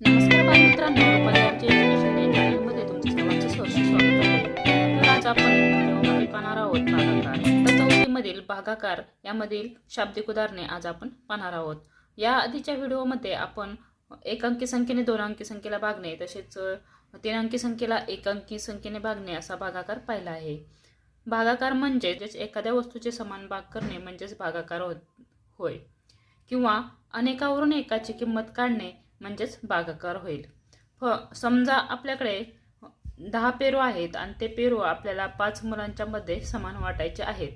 नमस्कार बालमित्रांनो रुपाली एज्युकेशन या चॅनलमध्ये तुमचं सर्वांचे सहर्ष स्वागत आहे. तर आज आपण व्हिडिओमध्ये पाहणार आहोत. भागाकार. तर चौथीमधील भागाकार यामधील शाब्दिक उदाहरणे आज आपण पाहणार आहोत. या आधीच्या व्हिडिओमध्ये आपण एक अंकी संख्येने दोन अंकी संख्येला भागणे तसेच तीन अंकी संख्येला एक अंकी संख्येने भागणे असा भागाकार पाहिला आहे. भागाकार म्हणजे एखाद्या वस्तूचे समान भाग करणे म्हणजेच भागाकार होत होय. किंवा अनेकावरून एकाची किंमत काढणे म्हणजेच भागाकार होईल. फ समजा आपल्याकडे दहा पेरू आहेत आणि ते पेरू आपल्याला पाच मुलांच्या मध्ये समान वाटायचे आहेत.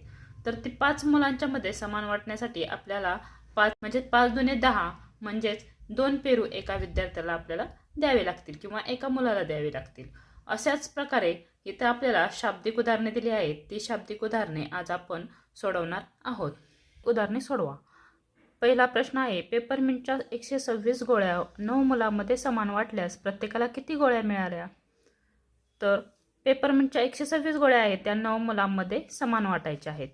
तर ते पाच मुलांच्या मध्ये समान वाटण्यासाठी आपल्याला पाच म्हणजे पाच दुने दहा म्हणजेच दोन पेरू एका विद्यार्थ्याला आपल्याला द्यावे लागतील किंवा एका मुलाला द्यावे लागतील. अशाच प्रकारे इथं आपल्याला शाब्दिक उदाहरणे दिली आहेत. ती शाब्दिक उदाहरणे आज आपण सोडवणार आहोत. उदाहरणे सोडवा. पहिला प्रश्न आहे पेपरमिंटच्या एकशे सव्वीस गोळ्या नऊ मुलांमध्ये समान वाटल्यास प्रत्येकाला किती गोळ्या मिळाल्या? तर पेपरमिंटच्या एकशे सव्वीस गोळ्या आहेत त्या नऊ मुलांमध्ये समान वाटायच्या आहेत.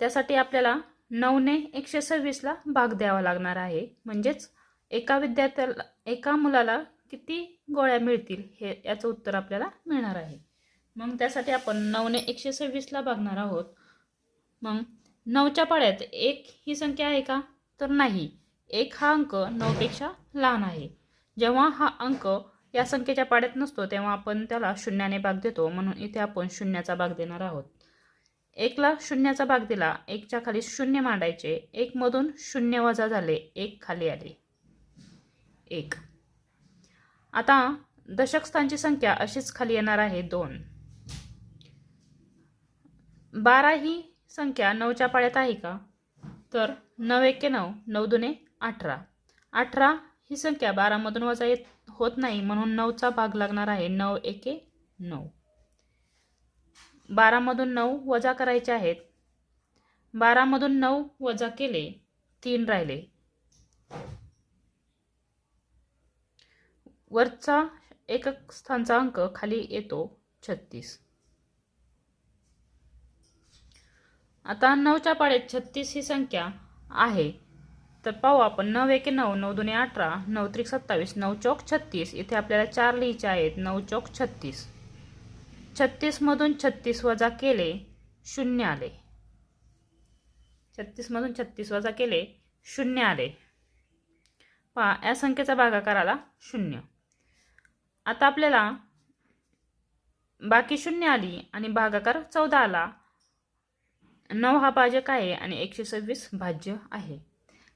त्यासाठी आपल्याला नऊने एकशे सव्वीसला भाग द्यावा लागणार आहे. म्हणजेच एका विद्यार्थ्याला एका मुलाला किती गोळ्या मिळतील हे याचं उत्तर आपल्याला मिळणार आहे. मग त्यासाठी आपण नऊने एकशे सव्वीसला भागणार आहोत. मग नऊच्या पाड्यात एक ही संख्या आहे का? तर नाही. एक हा अंक नऊपेक्षा लहान आहे. जेव्हा हा अंक या संख्येच्या पाड्यात नसतो तेव्हा आपण त्याला शून्याने भाग देतो. म्हणून इथे आपण शून्याचा भाग देणार आहोत. एकला शून्याचा भाग दिला एकच्या खाली शून्य मांडायचे. एकमधून शून्य वजा झाले एक खाली आले. एक. आता दशकस्थांची संख्या अशीच खाली येणार आहे दोन. बारा ही संख्या नऊच्या पाळ्यात आहे का? तर नऊ एके नऊ नऊ दुने अठरा. अठरा ही संख्या बारामधून वजा येत होत नाही म्हणून नऊचा भाग लागणार आहे नऊ एके नऊ. बारामधून नऊ वजा करायचे आहेत. बारामधून नऊ वजा केले तीन राहिले. वरचा एकक स्थानचा अंक खाली येतो छत्तीस. आता नऊच्या पाड्यात छत्तीस ही संख्या आहे. तर पाहू आपण नऊ एके नऊ नऊ दोन्ही अठरा नऊ त्रिक सत्तावीस नऊ चौक छत्तीस. इथे आपल्याला चार लिहायचे आहेत. नऊ चौक छत्तीस. छत्तीसमधून छत्तीस वजा केले शून्य आले. छत्तीसमधून छत्तीस वजा केले शून्य आले. पहा या संख्येचा भागाकार आला शून्य. आता आपल्याला बाकी शून्य आली आणि भागाकार चौदा आला. नऊ हा भाजक आहे आणि एकशे सव्वीस भाज्य आहे.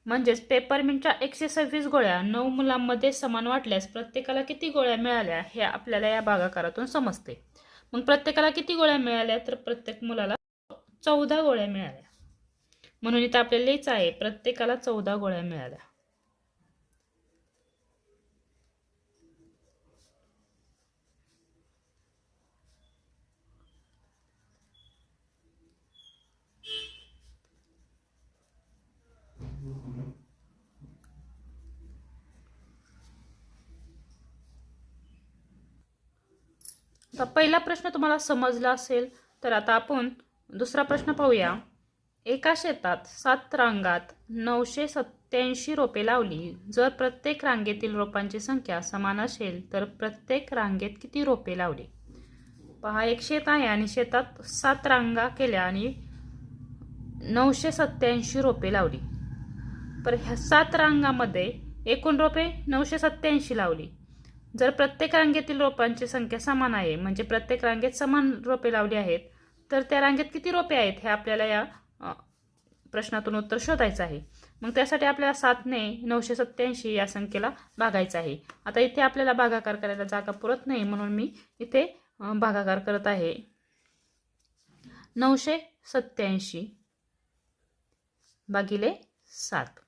म्हणजेच पेपरमिंटच्या एकशे सव्वीस गोळ्या नऊ मुलांमध्ये समान वाटल्यास प्रत्येकाला किती गोळ्या मिळाल्या हे आपल्याला या भागाकारातून समजते. मग प्रत्येकाला किती गोळ्या मिळाल्या तर प्रत्येक मुलाला चौदा गोळ्या मिळाल्या. म्हणून इथं आपल्याला लिहायचं आहे प्रत्येकाला चौदा गोळ्या मिळाल्या. तर पहिला प्रश्न तुम्हाला समजला असेल तर आता आपण दुसरा प्रश्न पाहूया. एका शेतात सात रांगात नऊशे सत्याऐंशी रोपे लावली. जर प्रत्येक रांगेतील रोपांची संख्या समान असेल तर प्रत्येक रांगेत किती रोपे लावली? पहा एक शेत आहे आणि शेतात सात रांगा केल्या आणि नऊशे सत्याऐंशी रोपे लावली. पर ह्या सात रांगामध्ये एकूण रोपे नऊशे सत्त्याऐंशी लावली. जर प्रत्येक रांगेतील रोपांची संख्या समान आहे म्हणजे प्रत्येक रांगेत समान रोपे लावली आहेत तर त्या रांगेत किती रोपे आहेत हे आपल्याला या प्रश्नातून उत्तर शोधायचं आहे. मग त्यासाठी आपल्याला सातने नऊशे सत्त्याऐंशी या संख्येला भागायचं आहे. आता इथे आपल्याला भागाकार करायला जागा पुरत नाही म्हणून मी इथे भागाकार करत आहे. नऊशे सत्याऐंशी भागिले सात.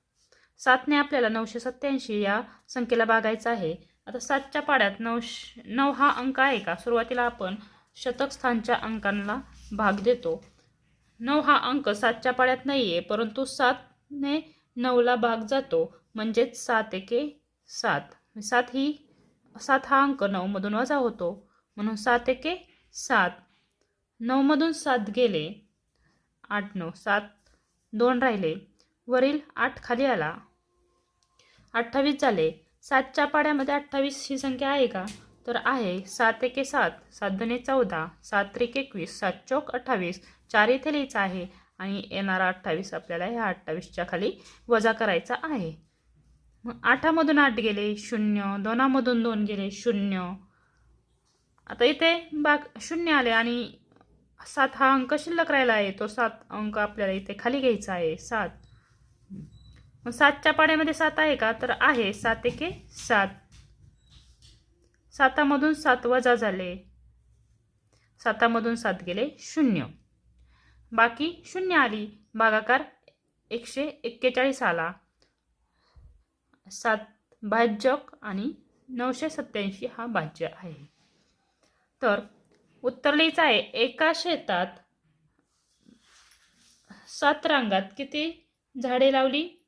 सातने आपल्याला नऊशे सत्त्याऐंशी या संख्येला भागायचं आहे. आता सातच्या पाड्यात नऊ नऊ हा अंक आहे का? सुरुवातीला आपण शतक स्थानच्या अंकांना भाग देतो. नऊ हा अंक सातच्या पाड्यात नाही आहे परंतु सातने नऊला भाग जातो. म्हणजेच सात एके सात. सात ही सात हा अंक नऊमधून वजा होतो. म्हणून सात एके सात. नऊमधून सात गेले आठ नऊ सात दोन राहिले. वरील आठ खाली आला. अठ्ठावीस झाले. सातच्या पाड्यामध्ये अठ्ठावीस ही संख्या आहे का? तर आहे सात एके सात सात दोन्ही चौदा सात त्रिक एकवीस सात चौक अठ्ठावीस चार इथे लिहायचा आहे आणि येणारा अठ्ठावीस आपल्याला ह्या अठ्ठावीसच्या खाली वजा करायचा आहे. मग आठामधून आठ गेले शून्य. दोनामधून दोन गेले शून्य. आता इथे बाग शून्य आले आणि सात हा अंक शिल्लक राहिला आहे. तो सात अंक आपल्याला इथे खाली घ्यायचा आहे. सात. मग सातच्या पाड्यामध्ये सात आहे का? तर आहे. सात एके सात. सातामधून सात वजा झाले. सातामधून सात गेले शून्य. बाकी शून्य आली. भागाकार एकशे एक्केचाळीस आला. सात भाज्यक आणि नऊशे सत्याऐंशी हा भाज्य आहे. तर उत्तर लिहायचं आहे एका शेतात सात रांगात किती झाडे लावली?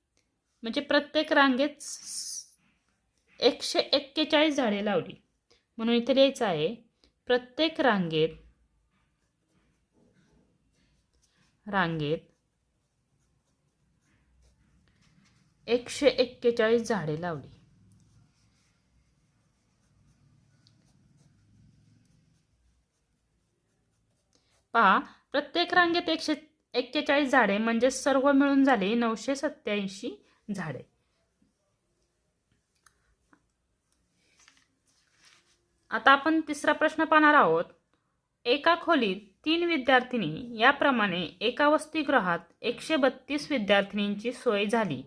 म्हणजे प्रत्येक रांगेत एकशे एक्केचाळीस झाडे लावली. म्हणून इथे लिहायचं आहे प्रत्येक रांगेत रांगेत एकशे एक्केचाळीस झाडे लावली. पहा प्रत्येक रांगेत एकशे एक्केचाळीस झाडे म्हणजे सर्व मिळून झाले नऊशे सत्याऐंशी झाडे. आता आपण तिसरा प्रश्न पाहणार आहोत. एका खोलीत तीन विद्यार्थिनी याप्रमाणे एका वसतिगृहात एकशे बत्तीस विद्यार्थिनींची सोय झाली.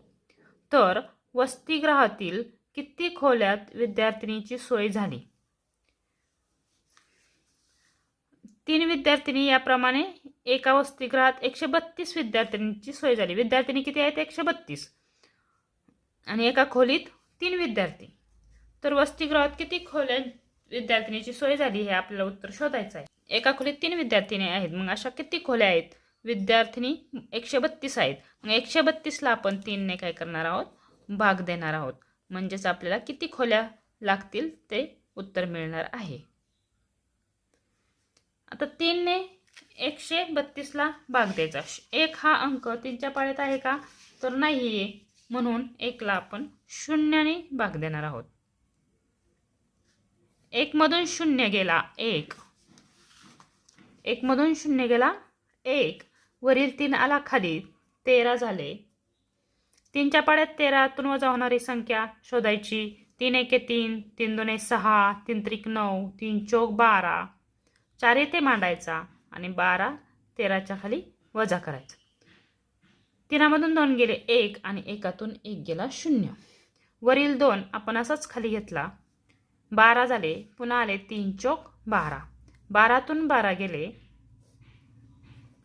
तर वसतिगृहातील किती खोल्यात विद्यार्थिनीची सोय झाली? तीन विद्यार्थिनी याप्रमाणे एका वसतिगृहात एकशे बत्तीस विद्यार्थिनींची सोय झाली. विद्यार्थिनी किती आहेत? एकशे बत्तीस. आणि एका खोलीत तीन विद्यार्थी. तर वसतिगृहात किती खोल्या विद्यार्थिनीची सोय झाली हे आपल्याला उत्तर शोधायचं आहे. एका खोलीत तीन विद्यार्थिनी आहेत. मग अशा किती खोल्या आहेत? विद्यार्थिनी एकशे बत्तीस आहेत. मग एकशे बत्तीसला आपण तीनने काय करणार आहोत? भाग देणार आहोत. म्हणजेच आपल्याला किती खोल्या लागतील ते उत्तर मिळणार आहे. आता तीनने एकशे बत्तीसला भाग द्यायचा. एक हा अंक तीनच्या पाळ्यात आहे का? तर नाही आहे म्हणून एकला आपण शून्याने भाग देणार आहोत. एकमधून शून्य गेला एक. एकमधून शून्य गेला एक. वरील तीन आला खाली तेरा झाले. तीनच्या पाड्यात तेरातून वजा होणारी संख्या शोधायची. तीन एके तीन तीन दोन सहा तीन त्रिक नऊ तीन चौक बारा. चार येथे मांडायचा आणि बारा तेराच्या खाली वजा करायचा. तिनामधून दोन गेले एक आणि एकातून एक गेला शून्य. वरील दोन आपण असाच खाली घेतला. बारा झाले पुन्हा आले तीन चौक बारा. बारातून बारा गेले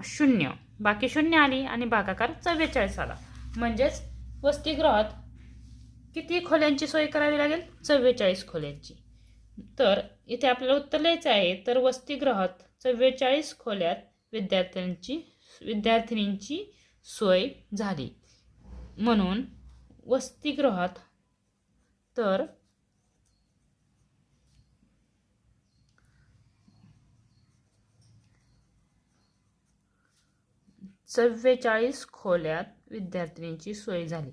शून्य. बाकी शून्य आली आणि भागाकार चव्वेचाळीस आला. म्हणजेच वसतिगृहात किती खोल्यांची सोय करावी लागेल? चव्वेचाळीस खोल्यांची. तर इथे आपल्याला उत्तर लिहायचं आहे तर वसतिगृहात चव्वेचाळीस खोल्यात विद्यार्थ्यांची विद्यार्थिनींची सोय झाली. म्हणून वसतिगृहात तर चव्वेचाळीस खोल्यात विद्यार्थिनींची सोय झाली.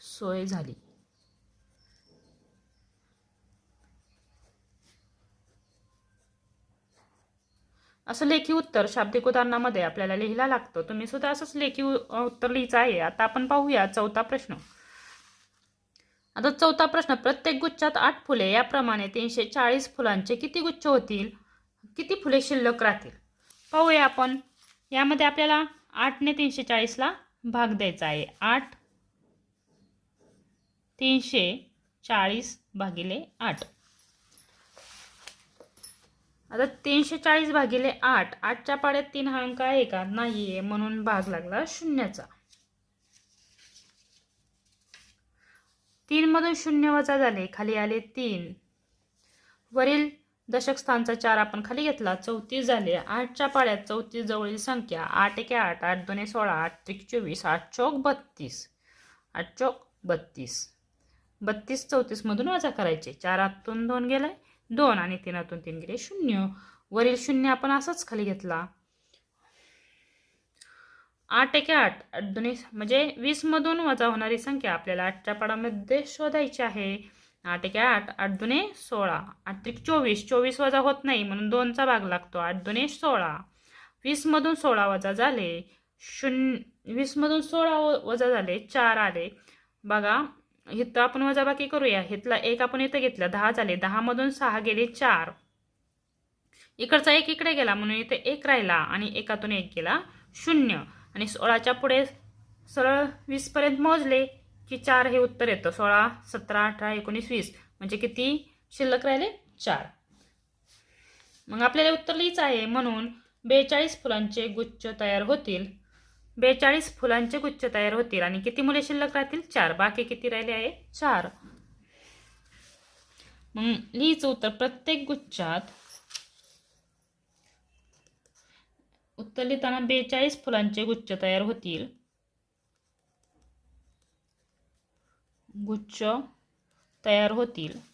सोय झाली. असं लेखी उत्तर शाब्दिक उदाहरणामध्ये आपल्याला लिहिला लागतं. तुम्ही सुद्धा असंच लेखी उत्तर लिहिचं आहे. आता आपण पाहूया चौथा प्रश्न. आता चौथा प्रश्न प्रत्येक गुच्छात आठ फुले याप्रमाणे तीनशे चाळीस फुलांचे किती गुच्छ होतील? किती फुले शिल्लक राहतील? पाहूया आपण. यामध्ये आपल्याला आठने तीनशे चाळीसला भाग द्यायचा आहे. आठ तीनशे चाळीस भागिले आठ. आता तीनशे चाळीस भागिले आठ आठच्या पाड्यात तीन हा अंक आहे का? नाही आहे म्हणून भाग लागला शून्याचा. तीनमधून शून्य वजा झाले खाली आले तीन. वरील दशक स्थानचा चार आपण खाली घेतला चौतीस झाले. आठच्या पाड्यात चौतीस जवळील संख्या आठ एके आठ आठ दोन सोळा आठ त्रिक चोवीस आठ चौक बत्तीस. आठ चौक बत्तीस. बत्तीस चौतीसमधून वजा करायचे. चारातून दोन गेलाय दोन आणि तीनातून तीन गेले शून्य. वरील शून्य आपण असंच खाली घेतला. आठ एके आठ आठ दोन्ही म्हणजे वीसमधून वजा होणारी संख्या आपल्याला आठच्या पाडामध्ये शोधायची आहे. आठ एके आठ आठ दुने सोळा. आठ त्रिक चोवीस चोवीस वजा होत नाही म्हणून दोनचा भाग लागतो. आठ दुने सोळा. वीसमधून सोळा वजा झाले शून्य वीसमधून सोळा वजा झाले चार आले. बघा इथं आपण वजाबाकी करूया. इथला एक आपण इथं घेतला. दहा झाले. दहामधून सहा गेले चार. इकडचा एक इकडे गेला म्हणून इथे एक राहिला आणि एकातून एक गेला शून्य. आणि सोळाच्या पुढे सरळ वीसपर्यंत मोजले की चार हे उत्तर येतं. सोळा सतरा अठरा एकोणीस वीस. म्हणजे किती? शिल्लक राहिले चार. मग आपल्याला उत्तर लिहिचं आहे. म्हणून बेचाळीस फुलांचे गुच्छ तयार होतील. बेचाळीस फुलांचे गुच्छ तयार होतील आणि किती मुले शिल्लक राहतील? चार. बाकी किती राहिले आहे? चार. मग लिहिचं उत्तर. प्रत्येक गुच्छात उत्तर लिहिताना बेचाळीस फुलांचे गुच्छ तयार होतील. गुच्छ तयार होतील.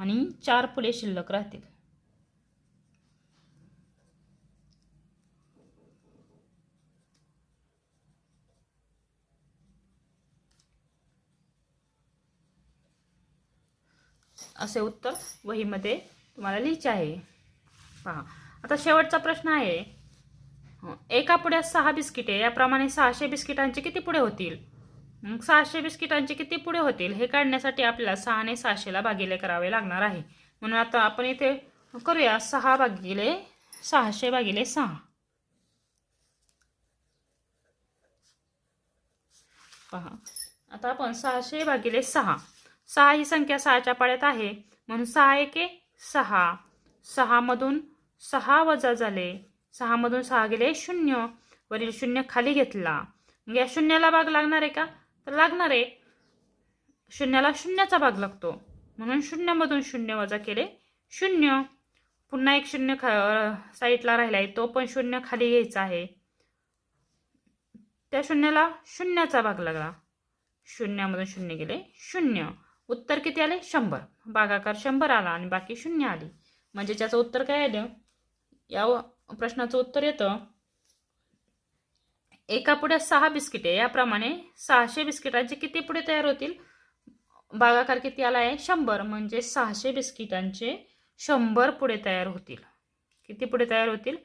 आणि चार फुले शिल्लक राहतील. असे उत्तर वहीमध्ये तुम्हाला लिहायचे आहे. पहा आता शेवटचा प्रश्न आहे. एका पुढ्यात सहा बिस्किटे याप्रमाणे सहाशे बिस्किटांचे किती पुढे होतील? मग सहाशे बिस्किटांचे किती पुढे होतील हे काढण्यासाठी आपल्याला सहाने सहाशेला भागिले करावे लागणार आहे. म्हणून आता आपण इथे करूया सहा भागिले सहाशे भागिले सहा. पहा. आता आपण सहाशे भागिले सहा. सहा ही संख्या सहाच्या पाड्यात आहे. म्हणून सहा एके सहा. सहामधून सहा वजा झाले. सहामधून सहा गेले शून्य. वरील शून्य खाली घेतला. मग या शून्याला भाग लागणार आहे का? तर लागणार आहे. शून्याला शून्याचा भाग लागतो. म्हणून शून्यामधून शून्य वजा केले शून्य. पुन्हा एक शून्य खा साईडला राहिला आहे. तो पण शून्य खाली घ्यायचा आहे. त्या शून्याला शून्याचा भाग लागला. शून्यामधून शून्य गेले शून्य. उत्तर किती आले? शंभर. भागाकार शंभर आला आणि बाकी शून्य आली. म्हणजे त्याचं उत्तर काय आलं? या प्रश्नाचं उत्तर येतं. एका पुढ्यात सहा बिस्किटे याप्रमाणे सहाशे बिस्किटांचे किती पुढे तयार होतील? बागाकार किती आला आहे? शंभर. म्हणजे सहाशे बिस्किटांचे शंभर पुढे तयार होतील. किती पुढे तयार होतील?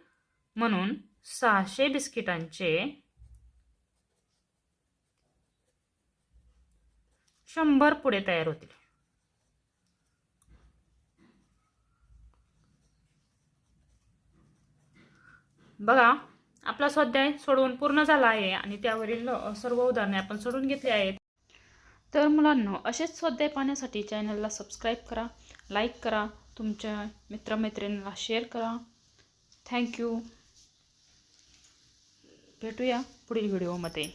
म्हणून सहाशे बिस्किटांचे शंभर पुढे तयार होतील. बघा आपला स्वाध्याय सोडवून पूर्ण झाला आहे आणि त्यावरील सर्व उदाहरणे आपण सोडून घेतली आहेत. तर मुलांनो असेच स्वाध्याय पाहण्यासाठी चॅनलला सबस्क्राईब करा लाईक करा तुमच्या मित्रमैत्रिणींना शेअर करा. थँक्यू. भेटूया पुढील व्हिडिओमध्ये.